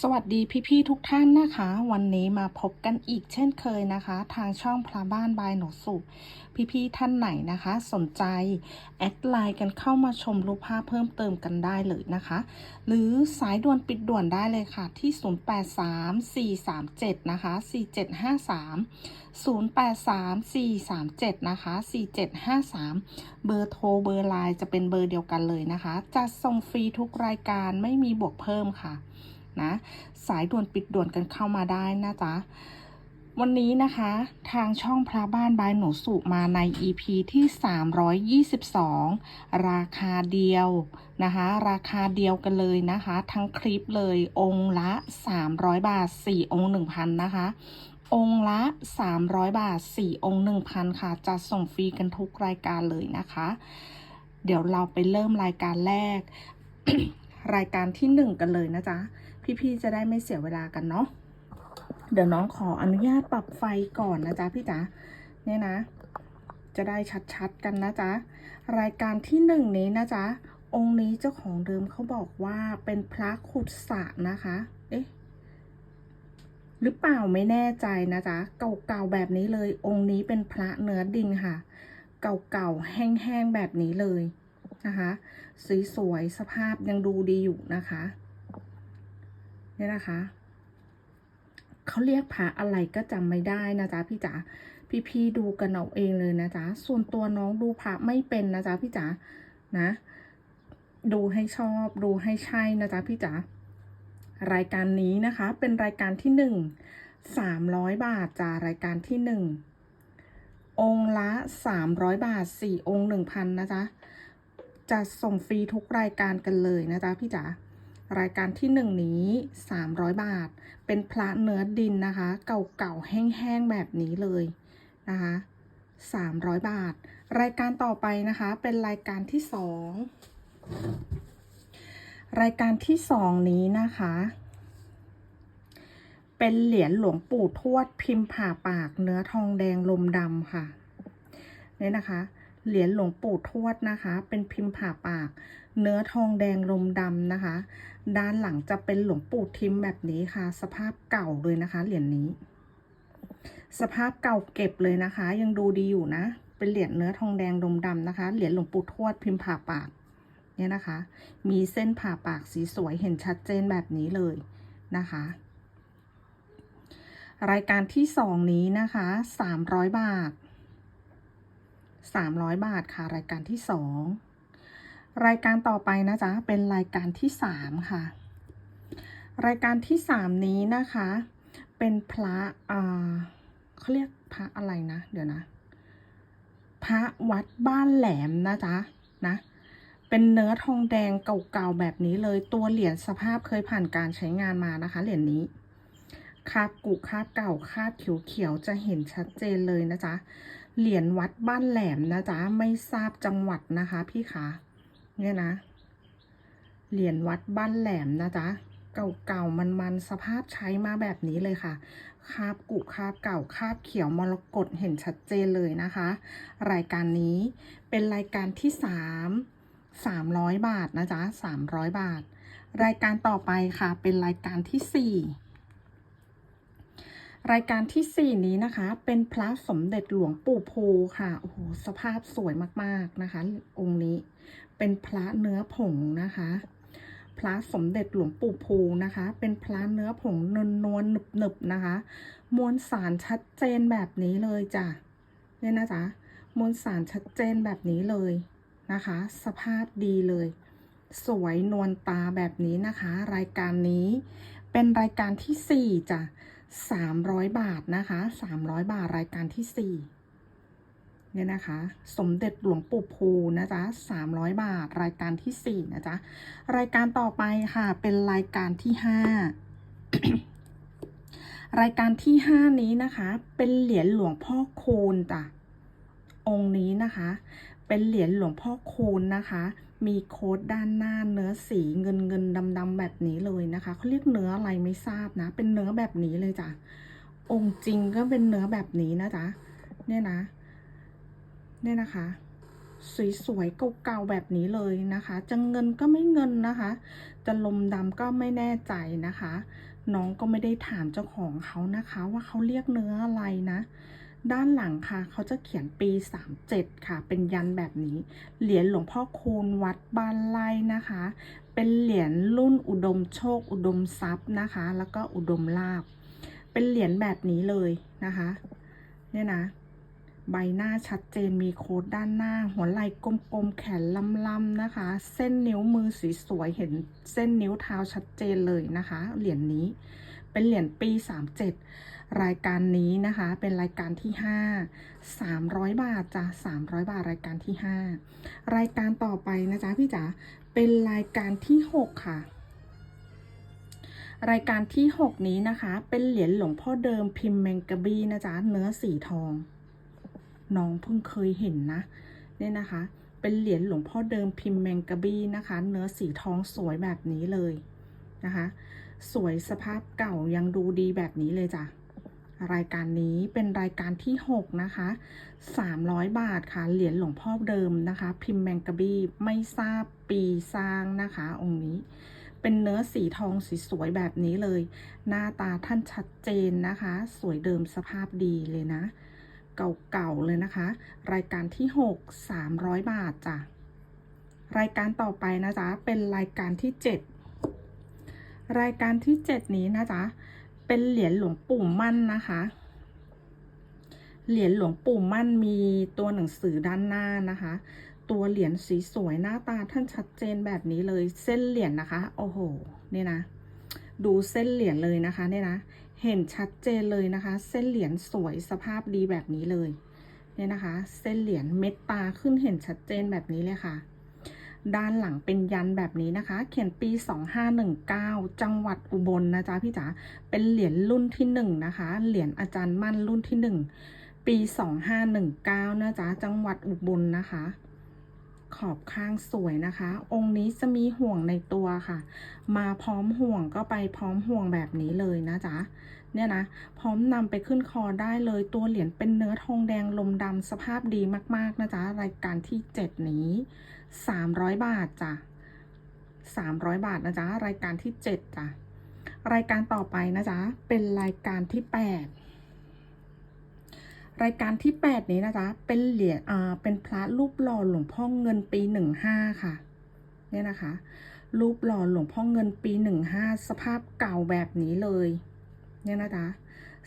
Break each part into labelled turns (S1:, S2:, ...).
S1: สวัสดีพี่ๆทุกท่านนะคะ วันนี้มาพบกันอีกเช่นเคยนะคะ ทางช่องพระบ้านบายหนูสุพี่ๆท่านไหนนะคะ สนใจ แอดไลน์กันเข้ามาชมรูปภาพเพิ่มเติมกันได้เลยนะคะ หรือสายด่วนปิดด่วนได้เลยค่ะ ที่ 083437 นะคะ 4753 083437 นะคะ 4753 เบอร์โทรเบอร์ไลน์จะเป็นเบอร์เดียวกันเลยนะคะจะส่งฟรีทุกรายการไม่มีบวกเพิ่มค่ะ นะ สายด่วนปิดด่วนกันเข้ามาได้นะจ๊ะ วันนี้นะคะ ทางช่องพระบ้านบายหนูสุมาใน EP ที่ 322 ราคาเดียวนะคะ ราคาเดียวกันเลยนะคะ ทั้งคลิปเลยองค์ละ 300 บาท 4 องค์ 1,000 นะคะองค์ละ 300 บาท 4 องค์ 1,000 ค่ะจะส่งฟรีกันทุกรายการเลยนะคะ เดี๋ยวเราไปเริ่มรายการแรก รายการที่ 1 กันเลยนะจ๊ะ พี่ๆจะได้ไม่เสียเวลากันเนาะเดี๋ยวน้องขออนุญาตปรับไฟก่อนนะจ๊ะพี่จ๋าเนี่ยนะ จะได้ชัดๆกันนะจ๊ะรายการที่หนึ่งนี้นะจ๊ะองค์นี้เจ้าของเดิมเขาบอกว่าเป็นพระขุดสระนะคะ เอ๊ะหรือเปล่าไม่แน่ใจนะจ๊ะเก่าๆแบบนี้เลย องค์นี้เป็นพระเนื้อดินค่ะ เก่าๆแห้งๆแบบนี้เลยนะคะ สวยๆสภาพยังดูดีอยู่นะคะ เนี่ยนะคะเขาเรียกพระอะไรก็จำไม่ได้นะจ๊ะพี่จ๋าพี่ๆดูกันเอาเองเลยนะจ๊ะส่วนตัวน้องดูพระไม่เป็นนะจ๊ะพี่จ๋านะ ดูให้ชอบดูให้ใช่นะจ๊ะพี่จ๋ารายการนี้นะคะ เป็นรายการที่หนึ่งสามร้อยบาทจ้ารายการที่หนึ่งองค์ละสามร้อยบาทสี่องค์หนึ่งพันนะจ๊ะจะส่งฟรีทุกรายการกันเลยนะจ๊ะพี่จ๋า รายการที่หนึ่งนี้ 300 บาท เป็นพระเนื้อดินนะคะ เก่าๆ แห้งๆ แบบนี้เลยนะคะ300 บาท รายการต่อไปนะคะ เป็นรายการที่สองรายการที่สองนี้นะคะ เป็นเหรียญหลวงปู่ทวดพิมพ์ผ่าปากเนื้อทองแดงลมดำค่ะเนี่ยนะคะเหรียญหลวงปู่ทวดนะคะ เป็นพิมพ์ผ่าปาก เนื้อทองแดงลมดำนะคะ ด้านหลังจะเป็นหลวงปู่ทิมแบบนี้ค่ะ สภาพเก่าเลยนะคะ เหรียญนี้ สภาพเก่าเก็บเลยนะคะ ยังดูดีอยู่นะ เป็นเหรียญเนื้อทองแดงลมดำนะคะ เหรียญหลวงปู่ทวดพิมพ์ผ่าปากเนี่ยนะคะ มีเส้นผ่าปากสีสวยเห็นชัดเจนแบบนี้เลยนะคะ รายการที่สองนี้นะคะสามร้อยบาทสามร้อยบาทค่ะ รายการที่สอง รายการต่อไปนะจ๊ะเป็นรายการที่สามค่ะ รายการที่สามนี้นะคะ เป็นพระอ่าเขาเรียกพระอะไรนะ เดี๋ยวนะ พระวัดบ้านแหลมนะจ๊ะนะ เป็นเนื้อทองแดงเก่าๆแบบนี้เลยตัวเหรียญสภาพเคยผ่านการใช้งานมานะคะ เหรียญนี้คาบกุคาบเก่าคาบเขียวๆจะเห็นชัดเจนเลยนะจ๊ะเหรียญวัดบ้านแหลมนะจ๊ะไม่ทราบจังหวัดนะคะพี่คะ เนี่ยนะ เหรียญวัดบ้านแหลมนะจ๊ะ เก่าๆ มันๆ สภาพใช้มาแบบนี้เลยค่ะ คาบกุคาบเก่าคาบเขียวมรกตเห็นชัดเจนเลยนะคะ รายการนี้เป็นรายการที่สามสามร้อยบาทนะจ๊ะสามร้อยบาท รายการต่อไปค่ะ เป็นรายการที่สี่รายการที่สี่นี้นะคะ เป็นพระสมเด็จหลวงปู่ภูค่ะ โอ้โห สภาพสวยมาก ๆ นะคะ องค์นี้ เป็นพระเนื้อผงนะคะ พระสมเด็จหลวงปู่ภูนะคะ เป็นพระเนื้อผงนวลนวลหนึบหนึบนะคะ มวลสารชัดเจนแบบนี้เลยจ้ะเนี่ยนะจ๊ะมวลสารชัดเจนแบบนี้เลยนะคะ สภาพดีเลย สวยนวลตาแบบนี้นะคะ รายการนี้เป็นรายการที่สี่จ้ะสามร้อยบาทนะคะสามร้อยบาทรายการที่สี่ เนี่ยนะคะ สมเด็จหลวงปู่ภูนะจ๊ะสามร้อยบาท รายการที่สี่นะจ๊ะ รายการต่อไปค่ะ เป็นรายการที่ห้ารายการที่ห้านี้นะคะ เป็นเหรียญหลวงพ่อคูณจ้ะ องค์นี้นะคะ เป็นเหรียญหลวงพ่อคูณนะคะ มีโค้ดด้านหน้าเนื้อสีเงินเงินดำดำแบบนี้เลยนะคะเขาเรียกเนื้ออะไรไม่ทราบนะ เป็นเนื้อแบบนี้เลยจ้ะ องค์จริงก็เป็นเนื้อแบบนี้นะจ๊ะ เนี่ยนะ เนี่ยนะคะ สวยๆเก่าๆแบบนี้เลยนะคะ จะเงินก็ไม่เงินนะคะ จะลมดำก็ไม่แน่ใจนะคะ น้องก็ไม่ได้ถามเจ้าของเขานะคะ ว่าเขาเรียกเนื้ออะไรนะด้านหลังค่ะ เขาจะเขียนปี 37 ค่ะ เป็นยันแบบนี้ เหรียญหลวงพ่อคูณวัดบ้านไร่นะคะ เป็นเหรียญรุ่นอุดมโชค อุดมทรัพย์นะคะ แล้วก็อุดมลาบ เป็นเหรียญแบบนี้เลยนะคะ เนี่ยนะ ใบหน้าชัดเจนมีโค้ดด้านหน้า หัวไหล่กลมๆ แขนล่ำๆนะคะ เส้นนิ้วมือสีสวยเห็นเส้นนิ้วเท้าชัดเจนเลยนะคะ เหรียญนี้เป็นเหรียญปี 37 รายการนี้นะคะ เป็นรายการที่ 5 300 บาทจ้ะ300 บาทรายการที่ 5 รายการต่อไปนะจ๊ะพี่จ๋าเป็นรายการที่ 6 ค่ะรายการที่ 6 นี้นะคะ เป็นเหรียญหลวงพ่อเดิมพิมพ์แมงกะบี้นะจ๊ะ เนื้อสีทอง น้องเพิ่งเคยเห็นนะเนี่ยนะคะ เป็นเหรียญหลวงพ่อเดิมพิมพ์แมงกะบี้นะคะ เนื้อสีทองสวยแบบนี้เลยนะคะ สวยสภาพเก่ายังดูดีแบบนี้เลยจ้ะรายการนี้เป็นรายการที่ 6 นะคะ 300 บาทค่ะ เหรียญหลวงพ่อเดิมนะคะ พิมพ์แมงกะบี้ไม่ทราบปีสร้างนะคะ องค์นี้ เป็นเนื้อสีทองสีสวยแบบนี้เลย หน้าตาท่านชัดเจนนะคะ สวยเดิมสภาพดีเลยนะ เก่าๆเลยนะคะ รายการที่ 6 300 บาทจ้ะรายการต่อไปนะจ๊ะเป็นรายการที่ 7 รายการที่ 7 นี้นะจ๊ะเป็นเหรียญหลวงปู่มั่นนะคะ เหรียญหลวงปู่มั่นมีตัวหนังสือด้านหน้านะคะ ตัวเหรียญสีสวยหน้าตาท่านชัดเจนแบบนี้เลยเส้นเหรียญนะคะ โอ้โห เนี่ยนะ ดูเส้นเหรียญเลยนะคะเนี่ยนะ เห็นชัดเจนเลยนะคะ เส้นเหรียญสวยสภาพดีแบบนี้เลยเนี่ยนะคะ เส้นเหรียญเม็ดตาขึ้นเห็นชัดเจนแบบนี้เลยค่ะ ด้านหลังเป็นยันแบบนี้นะคะ เขียนปี 2519 จังหวัดอุบลนะจ๊ะพี่จ๋าเป็นเหรียญรุ่นที่หนึ่งนะคะ เหรียญอาจารย์มั่นรุ่นที่หนึ่งปี 2519 นะจ๊ะจังหวัดอุบลนะคะ ขอบข้างสวยนะคะ องค์นี้จะมีห่วงในตัวค่ะ มาพร้อมห่วงก็ไปพร้อมห่วงแบบนี้เลยนะจ๊ะเนี่ยนะ พร้อมนำไปขึ้นคอได้เลยตัวเหรียญเป็นเนื้อทองแดงลมดำสภาพดีมาก ๆ นะจ๊ะ รายการที่ 7 นี้ 300 บาทจ้ะ 300 บาทนะจ๊ะ รายการที่ 7จ้ะ รายการต่อไปนะจ๊ะ เป็นรายการที่ 8 รายการที่ 8 นี้นะจ๊ะเป็นเหรียญอ่าเป็นพระรูปหล่อหลวงพ่อเงินปี 15 ค่ะ เนี่ยนะคะ รูปหล่อหลวงพ่อเงินปี 15 สภาพเก่าแบบนี้เลย เนี่ยนะจ๊ะ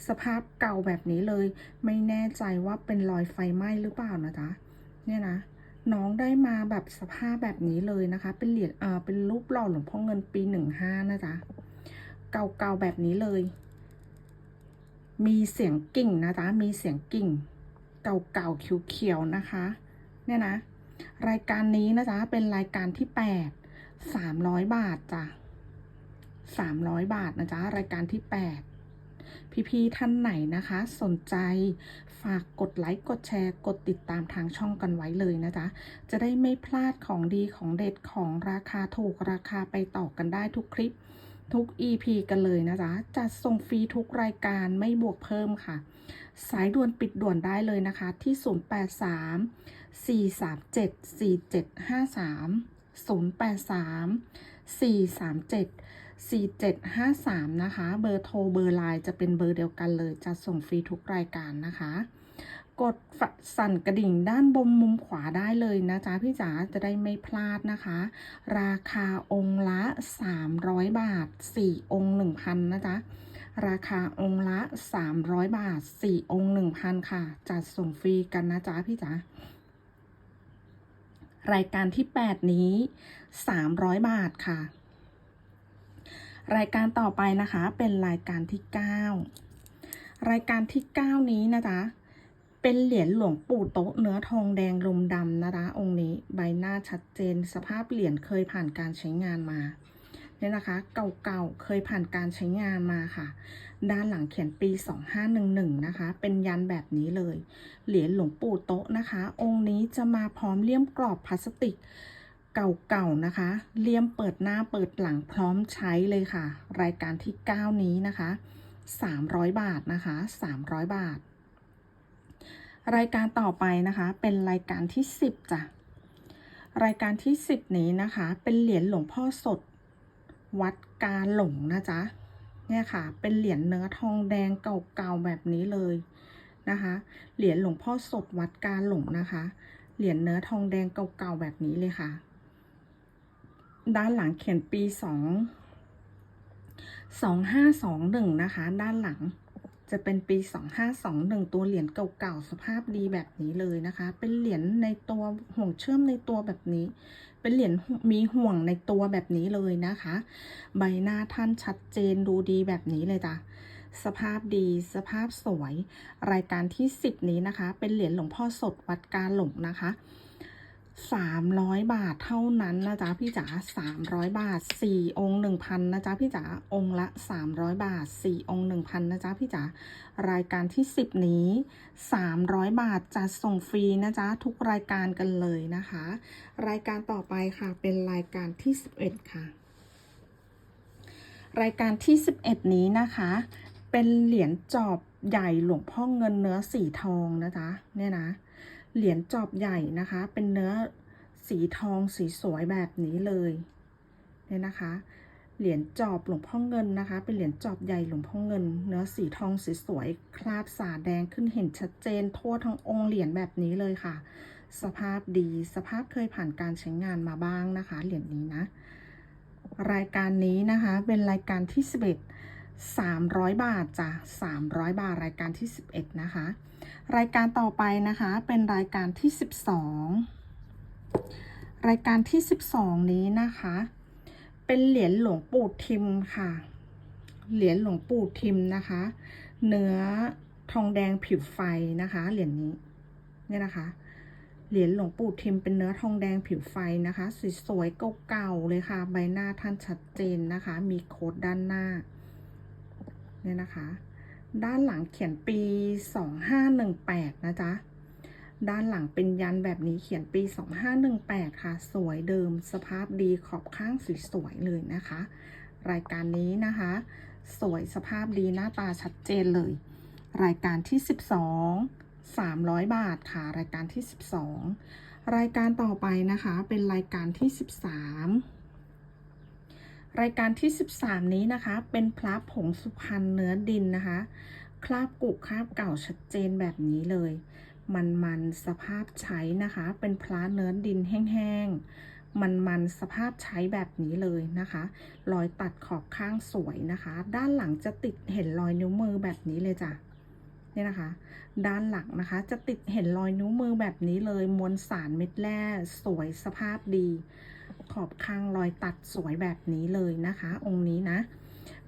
S1: สภาพเก่าแบบนี้เลย ไม่แน่ใจว่าเป็นรอยไฟไหม้หรือเปล่านะจ๊ะเนี่ยนะน้องได้มาแบบสภาพแบบนี้เลยนะคะ เป็นเหรียญอ่าเป็นรูปหล่อหลวงพ่อเงินปี 15 นะจ๊ะเก่าๆแบบนี้เลย มีเสียงกิ่งนะจ๊ะมีเสียงกิ่ง เก่าๆเขียวๆนะคะ เนี่ยนะ รายการนี้นะจ๊ะเป็นรายการที่8 300บาทจ้ะ300บาทนะจ๊ะรายการที่8พี่ๆท่านไหนนะคะ สนใจฝากกดไลค์กดแชร์กดติดตามทางช่องกันไว้เลยนะจ๊ะ จะได้ไม่พลาดของดีของเด็ดของราคาถูกราคาไปต่อกันได้ทุกคลิป ทุก EP กันเลยนะจ๊ะจัดส่งฟรีทุกรายการไม่บวกเพิ่มค่ะ สายด่วนปิดด่วนได้เลยนะคะ ที่ 083 437 4753 083 437 4753 นะคะ เบอร์โทรเบอร์ไลน์จะเป็นเบอร์เดียวกันเลย จะส่งฟรีทุกรายการนะคะ กดสั่นกระดิ่งด้านบนมุมขวาได้เลยนะจ๊ะพี่จ๋าจะได้ไม่พลาดนะคะ ราคาองค์ละ 300 บาท 4 องค์ 1,000 นะจ๊ะ ราคาองค์ละ 300 บาท 4 องค์ 1,000 ค่ะ จัดส่งฟรีกันนะจ๊ะพี่จ๋ารายการที่ 8 นี้ 300 บาทค่ะ รายการต่อไปนะคะเป็นรายการที่ 9 รายการที่ 9 นี้นะจ๊ะ เป็นเหรียญหลวงปู่โต๊ะเนื้อทองแดงลมดำนะคะองค์นี้ใบหน้าชัดเจน สภาพเหรียญเคยผ่านการใช้งานมาเนี่ยนะคะ เก่าๆ เคยผ่านการใช้งานมาค่ะ ด้านหลังเขียนปี 2511 นะคะ เป็นยันแบบนี้เลย เหรียญหลวงปู่โต๊ะนะคะ องค์นี้จะมาพร้อมเลี่ยมกรอบพลาสติกเก่าๆนะคะ เลี่ยมเปิดหน้าเปิดหลังพร้อมใช้เลยค่ะ รายการที่ 9 นี้นะคะ 300 บาทนะคะ 300 บาท รายการต่อไปนะคะ เป็นรายการที่ 10จ้ะรายการที่ 10 นี้นะคะ เป็นเหรียญหลวงพ่อสด วัดกาหลงนะจ๊ะเนี่ยค่ะ เป็นเหรียญเนื้อทองแดงเก่าๆแบบนี้เลยนะคะ เหรียญหลวงพ่อสดวัดกาหลงนะคะ เหรียญเนื้อทองแดงเก่าๆแบบนี้เลยค่ะ ด้านหลังเขียนปีสองสองห้าสองหนึ่งนะคะ ด้านหลัง จะเป็นปีสองห้าสองหนึ่งตัวเหรียญเก่าๆ สภาพดีแบบนี้เลยนะคะ เป็นเหรียญในตัวห่วงเชื่อมในตัวแบบนี้ เป็นเหรียญมีห่วงในตัวแบบนี้เลยนะคะ ใบหน้าท่านชัดเจนดูดีแบบนี้เลยจ้ะ สภาพดี สภาพสวย รายการที่ 10 นี้นะคะ เป็นเหรียญหลวงพ่อสดวัดกาหลงนะคะ 300 บาทเท่านั้นนะจ๊ะพี่จ๋า300 บาท 4 องค์ 1,000นะจ๊ะพี่จ๋าองค์ละ 300 บาท 4 องค์ 1,000นะจ๊ะพี่จ๋ารายการที่ 10 นี้ 300 บาทจะส่งฟรีนะจ๊ะทุกรายการกันเลยนะคะ รายการต่อไปค่ะเป็นรายการที่ 11 ค่ะ รายการที่ 11 นี้นะคะ เป็นเหรียญจอบใหญ่หลวงพ่อเงินเนื้อสีทองนะจ๊ะเนี่ยนะ เหรียญจอบใหญ่นะคะ เป็นเนื้อสีทองสีสวยแบบนี้เลยเนี่ยนะคะ เหรียญจอบหลวงพ่อเงินนะคะ เป็นเหรียญจอบใหญ่หลวงพ่อเงิน เนื้อสีทองสีสวยคราบสาแดงขึ้นเห็นชัดเจนทั่วทั้งองค์เหรียญแบบนี้เลยค่ะ สภาพดีสภาพเคยผ่านการใช้งานมาบ้างนะคะ เหรียญนี้นะ รายการนี้นะคะเป็นรายการที่ 11 300 บาทจ้ะ300 บาท รายการที่ 11 นะคะ รายการต่อไปนะคะเป็นรายการที่ 12 รายการที่ 12 นี้นะคะ เป็นเหรียญหลวงปู่ทิมค่ะ เหรียญหลวงปู่ทิมนะคะ เนื้อทองแดงผิวไฟนะคะ เหรียญนี้เนี่ยนะคะ เหรียญหลวงปู่ทิมเป็นเนื้อทองแดงผิวไฟนะคะสวยๆเก่าๆเลยค่ะ ใบหน้าท่านชัดเจนนะคะ มีโค้ดด้านหน้า เนี่ยนะคะ ด้านหลังเขียนปี 2518 นะจ๊ะ ด้านหลังเป็นยันแบบนี้เขียนปี 2518 ค่ะ สวยเดิมสภาพดีขอบข้างสวยๆเลยนะคะ รายการนี้นะคะ สวยสภาพดีหน้าตาชัดเจนเลย รายการที่ 12 300 บาทค่ะ รายการที่ 12 รายการต่อไปนะคะ เป็นรายการที่ 13 รายการที่ 13 นี้นะคะ เป็นพระผงสุพรรณเนื้อดินนะคะ คราบกุคราบเก่าชัดเจนแบบนี้เลย มันมันสภาพใช้นะคะ เป็นพระเนื้อดินแห้งๆ มันมันสภาพใช้แบบนี้เลยนะคะ รอยตัดขอบข้างสวยนะคะ ด้านหลังจะติดเห็นรอยนิ้วมือแบบนี้เลยจ้ะเนี่ยนะคะ ด้านหลังนะคะจะติดเห็นรอยนิ้วมือแบบนี้เลย มวลสารเม็ดแร่สวยสภาพดี ขอบข้างรอยตัดสวยแบบนี้เลยนะคะ องค์นี้นะ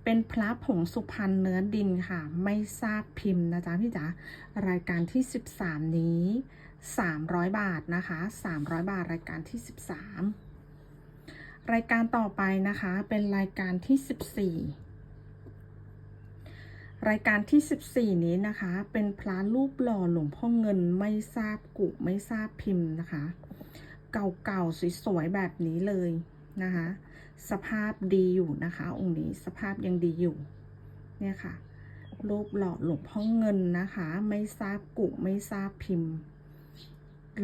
S1: เป็นพระผงสุพรรณเนื้อดินค่ะ ไม่ทราบพิมพ์นะจ๊ะพี่จ๋ารายการที่ 13 นี้ 300 บาทนะคะ 300 บาทรายการที่ 13 รายการต่อไปนะคะเป็นรายการที่ 14รายการที่ 14 นี้นะคะ เป็นพระรูปหล่อหลวงพ่อเงินไม่ทราบกุไม่ทราบพิมพ์นะคะ เก่าๆสวยๆแบบนี้เลยนะคะ สภาพดีอยู่นะคะ องค์นี้สภาพยังดีอยู่ เนี่ยค่ะ รูปหล่อหลวงพ่อเงินนะคะ ไม่ทราบกุไม่ทราบพิมพ์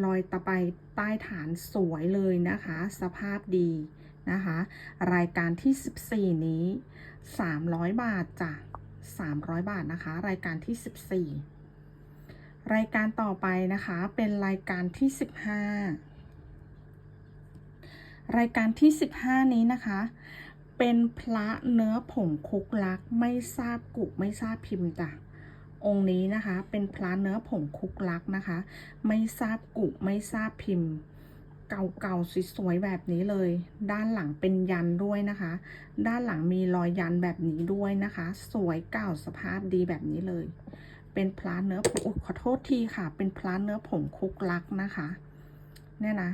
S1: รอยตะไบใต้ฐานสวยเลยนะคะ สภาพดีนะคะ รายการที่ 14 นี้ 300 บาทจ้ะ300 บาทนะคะ รายการที่ 14 รายการต่อไปนะคะ เป็นรายการที่ 15 รายการที่ 15 นี้นะคะ เป็นพระเนื้อผงคุกลักไม่ทราบกุไม่ทราบพิมพ์จ้ะองค์นี้นะคะ เป็นพระเนื้อผงคุกลักนะคะ ไม่ทราบกุไม่ทราบพิมพ์ เก่าๆสวยๆแบบนี้เลย ด้านหลังเป็นยันด้วยนะคะ ด้านหลังมีรอยยันแบบนี้ด้วยนะคะ สวยเก่าสภาพดีแบบนี้เลย เป็นพระเนื้อผงขอโทษทีค่ะ เป็นพระเนื้อผงคุกลักนะคะ เนี่ยนะ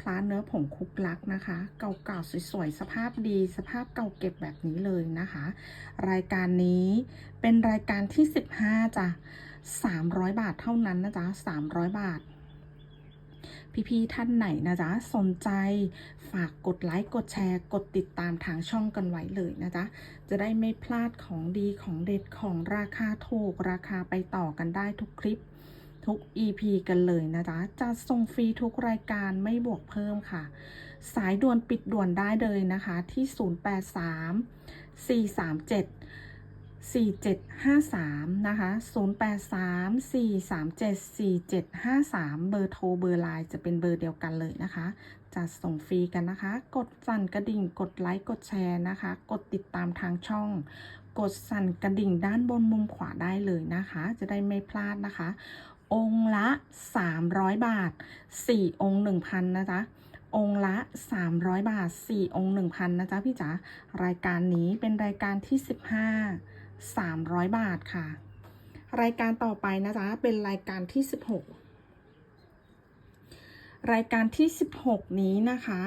S1: พระเนื้อผงคุกลักนะคะ เก่าๆสวยๆสภาพดี สภาพเก่าเก็บแบบนี้เลยนะคะ รายการนี้เป็นรายการที่ 15จ้ะ300 บาทเท่านั้นนะจ๊ะ300 บาท พี่ๆท่านไหนนะจ๊ะสนใจฝากกดไลค์กดแชร์กดติดตามทางช่องกันไว้เลยนะจ๊ะจะได้ไม่พลาดของดีของเด็ดของราคาถูกราคาไปต่อกันได้ทุกคลิป ทุก EP กันเลยนะจ๊ะจะส่งฟรีทุกรายการไม่บวกเพิ่มค่ะ สายด่วนปิดด่วนได้เลยนะคะที่ 083 437 4753 นะคะ 083 437 4753 เบอร์โทร เบอร์ไลน์จะเป็นเบอร์เดียวกันเลยนะคะ จะส่งฟรีกันนะคะ กดสั่นกระดิ่ง กดไลค์ กดแชร์นะคะ กดติดตามทางช่อง กดสั่นกระดิ่งด้านบนมุมขวาได้เลยนะคะ จะได้ไม่พลาดนะคะ องค์ละ 300 บาท 4 องค์ 1,000 นะจ๊ะ องค์ละ 300 บาท 4 องค์ 1,000 นะจ๊ะพี่จ๋ารายการนี้เป็นรายการที่ 15 300 บาทค่ะ รายการต่อไปนะจ๊ะ เป็นรายการที่ 16 รายการที่ 16 นี้นะคะ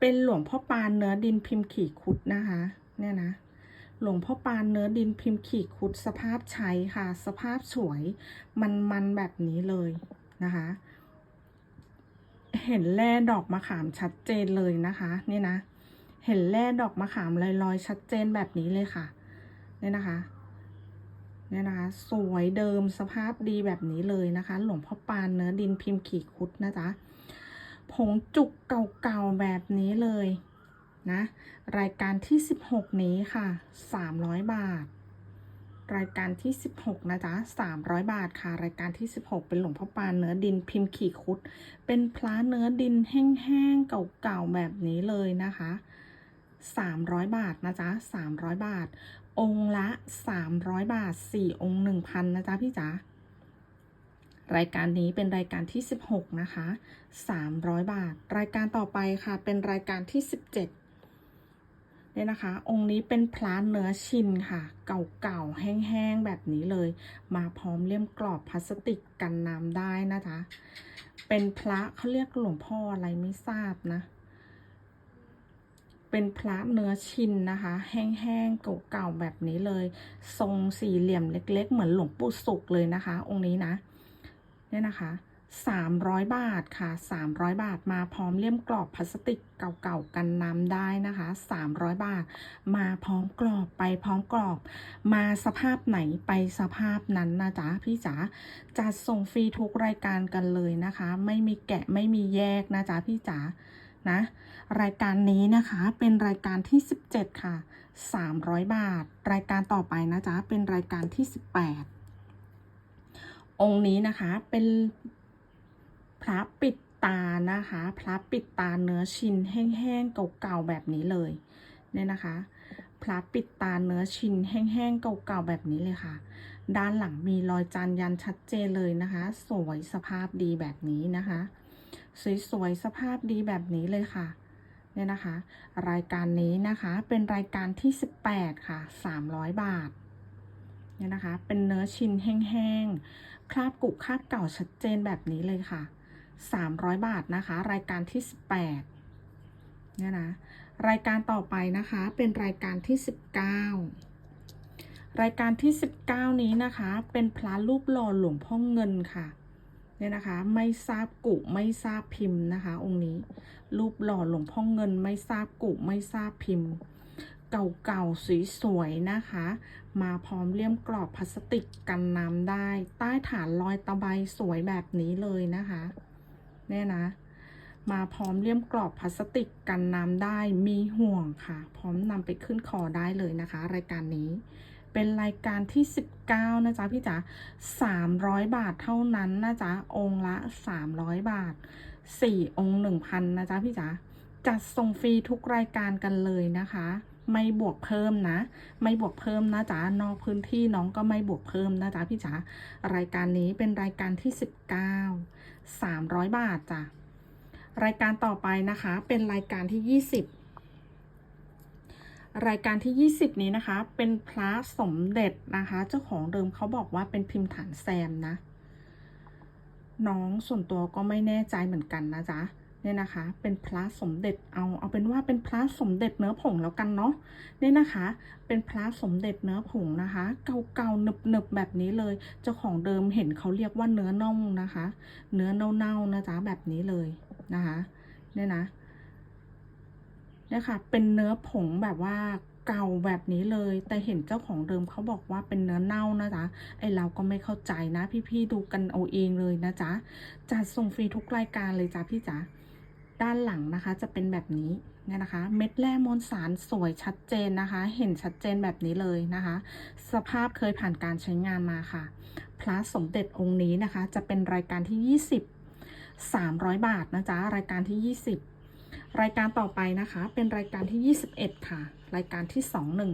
S1: เป็นหลวงพ่อปานเนื้อดินพิมพ์ขี่คุดนะคะ เนี่ยนะ หลวงพ่อปานเนื้อดินพิมพ์ขีดคุดสภาพใช้ค่ะ สภาพสวยมันๆแบบนี้เลยนะคะ เห็นแร่ดอกมะขามชัดเจนเลยนะคะนี่นะ เห็นแร่ดอกมะขามลอยๆ ชัดเจนแบบนี้เลยค่ะเนี่ยนะคะเนี่ยนะคะ สวยเดิมสภาพดีแบบนี้เลยนะคะ หลวงพ่อปานเนื้อดินพิมพ์ขีดคุดนะจ๊ะผงจุกเก่าๆแบบนี้เลย นะ รายการที่ 16 นี้ค่ะ 300 บาท รายการที่ 16 นะจ๊ะ 300 บาทค่ะ รายการที่ 16 เป็นหลวงพ่อปานเนื้อดินพิมพ์ขีคุด เป็นพระเนื้อดินแห้งๆเก่าๆแบบนี้เลยนะคะ 300 บาทนะจ๊ะ 300 บาท องค์ละ 300 บาท 4 องค์ 1,000 นะจ๊ะพี่จ๋ารายการนี้เป็นรายการที่ 16 นะคะ 300 บาท รายการต่อไปค่ะ เป็นรายการที่ 17 เนี่ยนะคะ องค์นี้เป็นพระเนื้อชินค่ะ เก่าๆ แห้งๆ แบบนี้เลย มาพร้อมเลี่ยมกรอบพลาสติกกันน้ำได้นะคะ เป็นพระเขาเรียกหลวงพ่ออะไรไม่ทราบนะ เป็นพระเนื้อชินนะคะ แห้งๆ เก่าๆ แบบนี้เลย ทรงสี่เหลี่ยมเล็ก ๆ เหมือนหลวงปู่สุกเลยนะคะ องค์นี้นะ เนี่ยนะคะ 300 บาทค่ะ 300 บาทมาพร้อมเลี่ยมกรอบพลาสติกเก่าๆกันน้ำได้นะคะ 300 บาท มาพร้อมกรอบไปพร้อมกรอบ มาสภาพไหนไปสภาพนั้นนะจ๊ะพี่จ๋าจัดส่งฟรีทุกรายการกันเลยนะคะ ไม่มีแกะไม่มีแยกนะจ๊ะพี่จ๋านะรายการนี้นะคะเป็นรายการที่ 17 ค่ะ 300 บาท รายการต่อไปนะจ๊ะเป็นรายการที่ 18 องค์นี้นะคะเป็น พระปิดตานะคะ พระปิดตาเนื้อชิ้นแห้งๆเก่าๆแบบนี้เลยเนี่ยนะคะ พระปิดตาเนื้อชิ้นแห้งๆเก่าๆแบบนี้เลยค่ะ ด้านหลังมีรอยจานยันชัดเจนเลยนะคะ สวยสภาพดีแบบนี้นะคะ สวยๆสภาพดีแบบนี้เลยค่ะเนี่ยนะคะ รายการนี้นะคะเป็นรายการที่ 18 ค่ะ 300 บาทเนี่ยนะคะ เป็นเนื้อชิ้นแห้งๆคราบกุคราบเก่าชัดเจนแบบนี้เลยค่ะ 300 บาทนะคะ รายการที่ 18เนี่ยนะรายการต่อไปนะคะเป็นรายการที่ 19 รายการที่ 19 นี้นะคะ เป็นพระรูปหล่อหลวงพ่อเงินค่ะเนี่ยนะคะไม่ทราบกุไม่ทราบพิมพ์นะคะ องค์นี้ รูปหล่อหลวงพ่อเงิน ไม่ทราบกุไม่ทราบพิมพ์ เก่าๆสวยๆนะคะ มาพร้อมเลี่ยมกรอบพลาสติกกันน้ำได้ ใต้ฐานรอยตะไบสวยแบบนี้เลยนะคะ เนี่ยนะ มาพร้อมเลี่ยมกรอบพลาสติกกันน้ำได้มีห่วงค่ะ พร้อมนำไปขึ้นคอได้เลยนะคะ รายการนี้เป็นรายการที่ 19 นะจ๊ะ พี่จ๋า300 บาทเท่านั้นนะจ๊ะ องค์ละ 300 บาท 4 องค์ 1,000 นะจ๊ะ พี่จ๋าจัดส่งฟรีทุกรายการกันเลยนะคะ ไม่บวกเพิ่มนะ ไม่บวกเพิ่มนะจ๊ะนอกพื้นที่น้องก็ไม่บวกเพิ่มนะจ๊ะพี่จ๋ารายการนี้เป็นรายการที่ 19 300 บาทจ้ะรายการต่อไปนะคะ เป็นรายการที่ 20 รายการที่ 20 นี้นะคะ เป็นพระสมเด็จนะคะ เจ้าของเดิมเขาบอกว่าเป็นพิมพ์ฐานแซมนะ น้องส่วนตัวก็ไม่แน่ใจเหมือนกันนะจ๊ะ เนี่ยนะคะ เป็นพระสมเด็จเอาเอาเป็นว่าเป็นพระสมเด็จเนื้อผงแล้วกันเนาะเนี่ยนะคะ เป็นพระสมเด็จเนื้อผงนะคะ เก่าๆหนึบๆแบบนี้เลย เจ้าของเดิมเห็นเขาเรียกว่าเนื้อน่องนะคะ เนื้อเน่าๆนะจ๊ะแบบนี้เลยนะคะเนี่ยนะเนี่ยค่ะ เป็นเนื้อผงแบบว่าเก่าแบบนี้เลย แต่เห็นเจ้าของเดิมเขาบอกว่าเป็นเนื้อเน่านะจ๊ะ ไอเราก็ไม่เข้าใจนะ พี่ๆดูกันเอาเองเลยนะจ๊ะ จัดส่งฟรีทุกรายการเลยจ้ะพี่จ๋า ด้านหลังนะคะ จะเป็นแบบนี้เนี่ยนะคะ เม็ดแร่มวลสารสวยชัดเจนนะคะ เห็นชัดเจนแบบนี้เลยนะคะ สภาพเคยผ่านการใช้งานมาค่ะ พระสมเด็จองค์นี้นะคะ จะเป็นรายการที่ 20 300 บาทนะจ๊ะ รายการที่ 20 รายการต่อไปนะคะ เป็นรายการที่ 21 ค่ะ รายการที่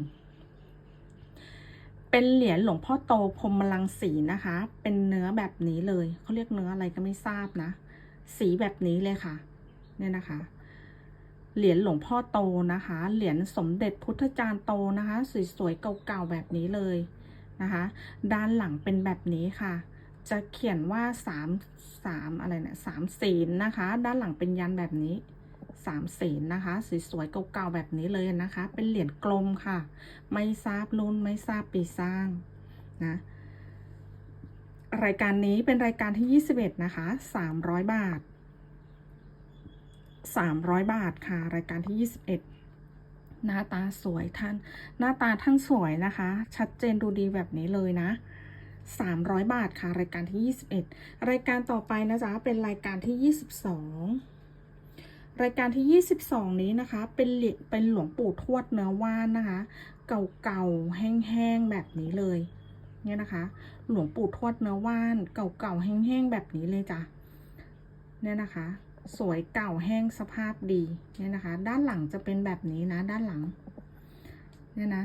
S1: 21เป็นเหรียญหลวงพ่อโตพรมลังสีนะคะ เป็นเนื้อแบบนี้เลย เขาเรียกเนื้ออะไรก็ไม่ทราบนะ สีแบบนี้เลยค่ะ เนี่ยนะคะ เหรียญหลวงพ่อโตนะคะ เหรียญสมเด็จพุทธจารย์โตนะคะ สวยๆเก่าๆแบบนี้เลยนะคะ ด้านหลังเป็นแบบนี้ค่ะ จะเขียนว่าสามสามอะไรเนี่ยสามศีลนะคะ ด้านหลังเป็นยันแบบนี้สามศีลนะคะ สวยๆเก่าๆแบบนี้เลยนะคะ เป็นเหรียญกลมค่ะ ไม่ทราบรุ่นไม่ทราบปีสร้างนะรายการนี้เป็นรายการที่ 21 นะคะ 300 บาท 300 บาทค่ะ รายการที่ 21 หน้าตาสวยท่าน หน้าตาท่านสวยนะคะ ชัดเจนดูดีแบบนี้เลยนะ 300 บาทค่ะ รายการที่ 21 รายการต่อไปนะจ๊ะเป็นรายการที่ 22 รายการที่ 22 นี้นะคะ เป็นเหรียญเป็นหลวงปู่ทวดเนื้อว่านนะคะ เก่าๆแห้งๆแบบนี้เลยเนี่ยนะคะ หลวงปู่ทวดเนื้อว่านเก่าๆแห้งๆแบบนี้เลยจ้ะเนี่ยนะคะ สวยเก่าแห้งสภาพดีเนี่ยนะคะ ด้านหลังจะเป็นแบบนี้นะ ด้านหลัง เนี่ยนะ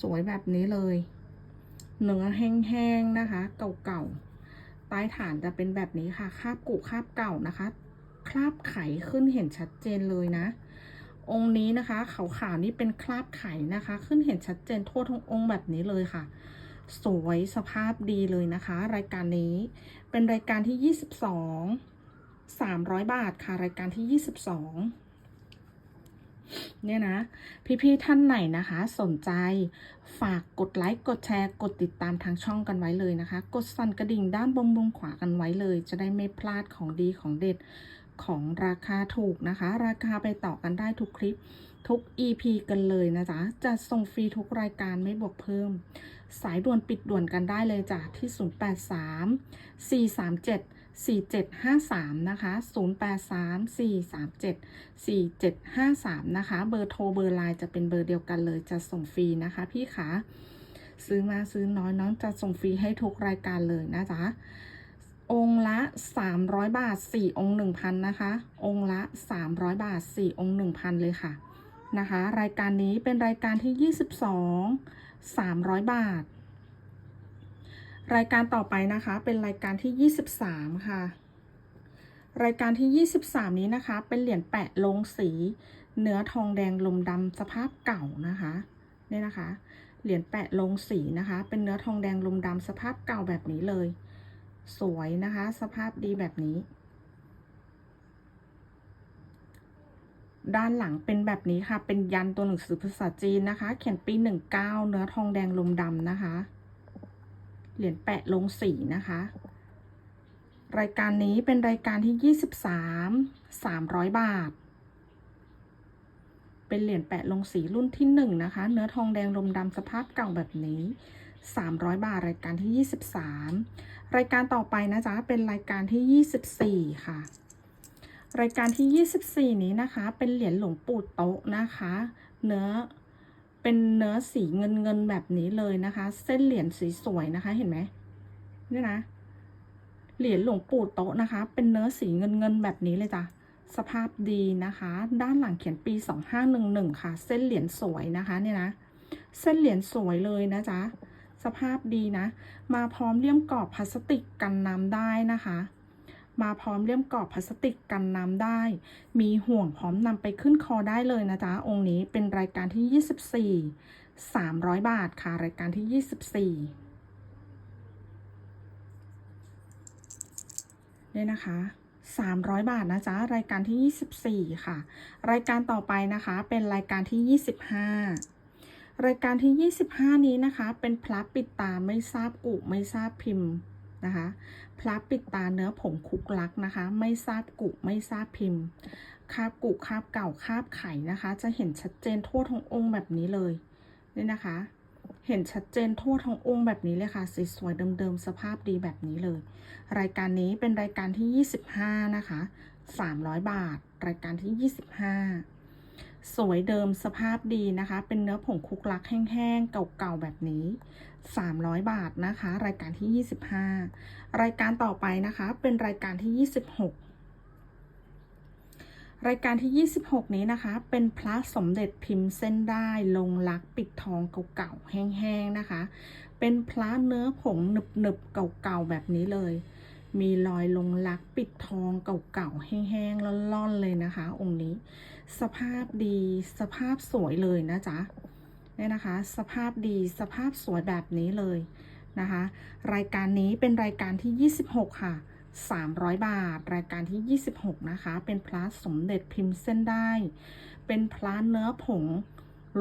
S1: สวยๆแบบนี้เลยเนื้อแห้งๆนะคะ เก่าๆใต้ฐานจะเป็นแบบนี้ค่ะคราบกุคราบเก่านะคะ คราบไขขึ้นเห็นชัดเจนเลยนะ องค์นี้นะคะขาวๆนี่เป็นคราบไขนะคะ ขึ้นเห็นชัดเจนทั่วทั้งองค์แบบนี้เลยค่ะสวยสภาพดีเลยนะคะ รายการนี้เป็นรายการที่ 22 300 บาทค่ะรายการที่ 22 เนี่ยนะ พี่ๆท่านไหนนะคะ สนใจฝากกดไลค์กดแชร์ กดติดตามทางช่องกันไว้เลยนะคะ กดสั่นกระดิ่งด้านบนมุมขวากันไว้เลย จะได้ไม่พลาดของดีของเด็ดของราคาถูกนะคะ ราคาไปต่อกันได้ทุกคลิปทุก EP กันเลยนะจ๊ะจะส่งฟรีทุกรายการไม่บวกเพิ่ม สายด่วนปิดด่วนกันได้เลยจ้ะที่ 083 437 4753 นะคะ 083 437 4753 นะคะ เบอร์โทรเบอร์ไลน์จะเป็นเบอร์เดียวกันเลยจะส่งฟรีนะคะพี่คะซื้อมาซื้อน้อยน้องจะส่งฟรีให้ทุกรายการเลยนะจ๊ะองค์ละ 300 บาท 4 องค์ 1,000 นะคะ องค์ละ 300 บาท 4 องค์ 1,000 เลยค่ะนะคะ รายการนี้เป็นรายการที่ 22 300 บาท รายการต่อไปนะคะเป็นรายการที่ 23 ค่ะ รายการที่ 23 นี้นะคะ เป็นเหรียญแปะลงสี เนื้อทองแดงลมดำสภาพเก่านะคะเนี่ยนะคะ เหรียญแปะลงสีนะคะ เป็นเนื้อทองแดงลมดำสภาพเก่าแบบนี้เลย สวยนะคะ สภาพดีแบบนี้ ด้านหลังเป็นแบบนี้ค่ะ เป็นยันตัวหนังสือภาษาจีนนะคะ เขียนปี 19 เนื้อทองแดงลมดำนะคะ เหรียญแปะลงสีนะคะ รายการนี้เป็นรายการที่ 23 300 บาท เป็นเหรียญแปะลงสีรุ่นที่ 1 นะคะ เนื้อทองแดงลมดำสภาพเก่าแบบนี้ 300 บาท รายการที่ 23 รายการต่อไปนะจ๊ะ เป็นรายการที่ 24 ค่ะ รายการที่ 24 นี้นะคะ เป็นเหรียญหลวงปู่โต๊ะนะคะ เนื้อ เป็นเนื้อสีเงินเงินแบบนี้เลยนะคะ เส้นเหรียญสีสวยนะคะ เห็นไหมนี่นะ เหรียญหลวงปู่โต๊ะนะคะ เป็นเนื้อสีเงินเงินแบบนี้เลยจ้ะ สภาพดีนะคะ ด้านหลังเขียนปี2511ค่ะ เส้นเหรียญสวยนะคะเนี่ยนะ เส้นเหรียญสวยเลยนะจ๊ะ สภาพดีนะ มาพร้อมเลี่ยมกรอบพลาสติกกันน้ำได้นะคะ มาพร้อมเลี่ยมกรอบพลาสติกกันน้ำได้ มีห่วงพร้อมนำไปขึ้นคอได้เลยนะจ๊ะ องค์นี้เป็นรายการที่ 24 300 บาทค่ะ รายการที่ 24เนี่ยนะคะ300 บาทนะจ๊ะ รายการที่ 24 ค่ะ รายการต่อไปนะคะ เป็นรายการที่ 25 รายการที่ 25 นี้นะคะ เป็นพระปิดตาไม่ทราบกุไม่ทราบพิมพ์ นะคะ พระปิดตาเนื้อผงคุกลักนะคะ ไม่ทราบกุไม่ทราบพิมพ์คาบกุคาบเก่าคาบไข่นะคะ จะเห็นชัดเจนทั่วทั้งองค์แบบนี้เลยนี่นะคะ เห็นชัดเจนทั่วทั้งองค์แบบนี้เลยค่ะสวยๆเดิมๆสภาพดีแบบนี้เลย รายการนี้เป็นรายการที่ 25 นะคะ 300 บาท รายการที่ 25 สวยเดิมสภาพดีนะคะ เป็นเนื้อผงคุกลักแห้งๆ เก่าๆ แบบนี้ 300 บาทนะคะ รายการที่ 25 รายการต่อไปนะคะ เป็นรายการที่ 26 รายการที่ 26 นี้นะคะ เป็นพระสมเด็จพิมพ์เส้นได้ลงลักปิดทองเก่าๆ แห้งๆ นะคะ เป็นพระเนื้อผงหนึบๆ เก่าๆ แบบนี้เลย มีรอยลงลักปิดทองเก่าๆ แห้งๆล่อนๆเลยนะคะ องค์นี้ สภาพดีสภาพสวยเลยนะจ๊ะเนี่ยนะคะ สภาพดีสภาพสวยแบบนี้เลยนะคะ รายการนี้เป็นรายการที่ 26 ค่ะ 300 บาท รายการที่ 26 นะคะ เป็นพระสมเด็จพิมพ์เส้นได้ เป็นพระเนื้อผง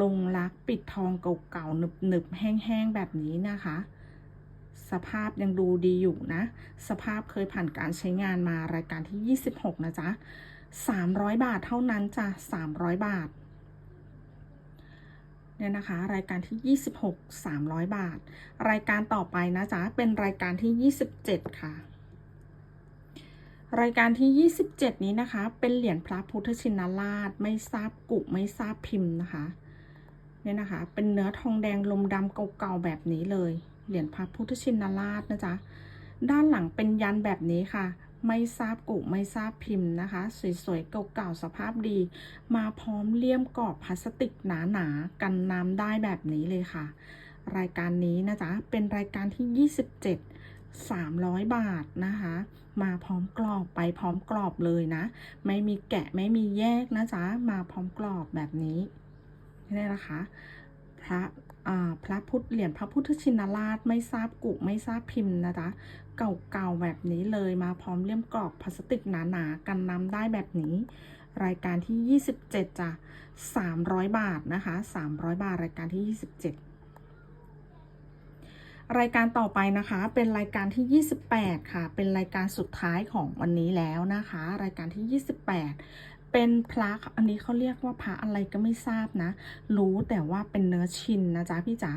S1: ลงลักปิดทองเก่าๆหนึบๆแห้งๆแบบนี้นะคะ สภาพยังดูดีอยู่นะ สภาพเคยผ่านการใช้งานมารายการที่ 26 นะจ๊ะ 300 บาทเท่านั้นจ้ะ 300 บาท เนี่ยนะคะ รายการที่ 26 300 บาท รายการต่อไปนะจ๊ะ เป็นรายการที่ 27 ค่ะ รายการที่ 27 นี้นะคะ เป็นเหรียญพระพุทธชินราช ไม่ทราบกุไม่ทราบพิมพ์นะคะ เนี่ยนะคะ เป็นเนื้อทองแดงลมดำเก่าๆแบบนี้เลย เหรียญพระพุทธชินราชนะจ๊ะ ด้านหลังเป็นยันแบบนี้ค่ะ ไม่ทราบกุไม่ทราบพิมพ์นะคะ สวยๆเก่าๆสภาพดี มาพร้อมเลี่ยมกรอบพลาสติกหนาๆกันน้ำได้แบบนี้เลยค่ะ รายการนี้นะจ๊ะ เป็นรายการที่ 27 300 บาทนะคะ มาพร้อมกรอบไปพร้อมกรอบเลยนะ ไม่มีแกะไม่มีแยกนะจ๊ะ มาพร้อมกรอบแบบนี้นี่นะคะ พระ พระพุทธเหรียญพระพุทธชินราชไม่ทราบกุไม่ทราบพิมพ์นะจ๊ะเก่าๆแบบนี้เลยมาพร้อมเลี่ยมกรอบพลาสติกหนาๆกันน้ำได้แบบนี้ รายการที่ 27จ้ะ300 บาทนะคะ 300 บาทรายการที่ 27รายการต่อไปนะคะเป็นรายการที่ 28 ค่ะ เป็นรายการสุดท้ายของวันนี้แล้วนะคะ รายการที่ 28 เป็นพระอันนี้เขาเรียกว่าพระอะไรก็ไม่ทราบนะ รู้แต่ว่าเป็นเนื้อชินนะจ๊ะพี่จ๋า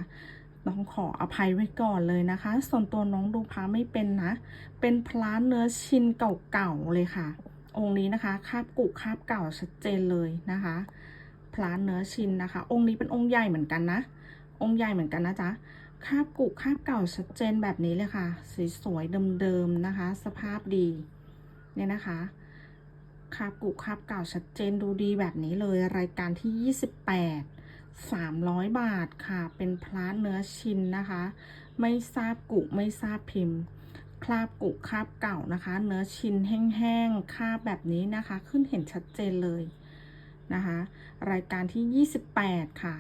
S1: ต้องขออภัยไว้ก่อนเลยนะคะ ส่วนตัวน้องดูพระไม่เป็นนะ เป็นพระเนื้อชินเก่าๆเลยค่ะ องค์นี้นะคะ คาบกุคาบเก่าชัดเจนเลยนะคะพระเนื้อชินนะคะ องค์นี้เป็นองค์ใหญ่เหมือนกันนะ องค์ใหญ่เหมือนกันนะจ๊ะคาบกุคาบเก่าชัดเจนแบบนี้เลยค่ะสวยๆเดิมๆนะคะ สภาพดีเนี่ยนะคะ คาบกุคาบเก่าชัดเจนดูดีแบบนี้เลยรายการที่ 28 300 บาทค่ะ เป็นพลาเนื้อชินนะคะ ไม่ทราบกุไม่ทราบพิมพ์คราบกุคราบเก่านะคะ เนื้อชินแห้งๆคราบแบบนี้นะคะ ขึ้นเห็นชัดเจนเลยนะคะ รายการที่ 28 ค่ะ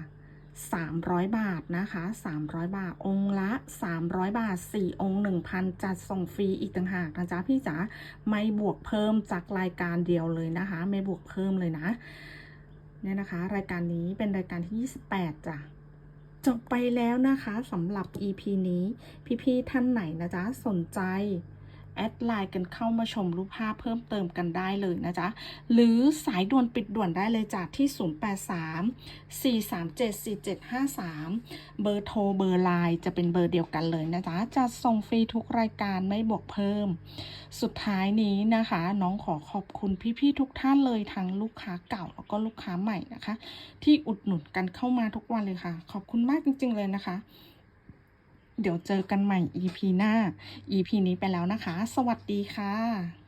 S1: 300 บาทนะคะ 300 บาทองค์ละ 300 บาท 4 องค์ 1,000 จัดส่งฟรีอีกต่างหากนะจ๊ะพี่จ๋าไม่บวกเพิ่มจากรายการเดียวเลยนะคะ ไม่บวกเพิ่มเลยนะเนี่ยนะคะ รายการนี้เป็นรายการที่ 28จ้ะจบไปแล้วนะคะสำหรับ EP นี้ พี่ๆท่านไหนนะจ๊ะสนใจ แอดไลน์กันเข้ามาชมรูปภาพเพิ่มเติมกันได้เลยนะจ๊ะ หรือสายด่วนปิดด่วนได้เลยจากที่ 083 437 4753 เบอร์โทรเบอร์ไลน์จะเป็นเบอร์เดียวกันเลยนะจ๊ะจะส่งฟรีทุกรายการไม่บวกเพิ่ม สุดท้ายนี้นะคะ น้องขอขอบคุณพี่ๆทุกท่านเลยทั้งลูกค้าเก่าแล้วก็ลูกค้าใหม่นะคะ ที่อุดหนุนกันเข้ามาทุกวันเลยค่ะ ขอบคุณมากจริง ๆเลยนะคะ เดี๋ยวเจอกันใหม่ EP หน้า EP นี้ไปแล้วนะคะ สวัสดีค่ะ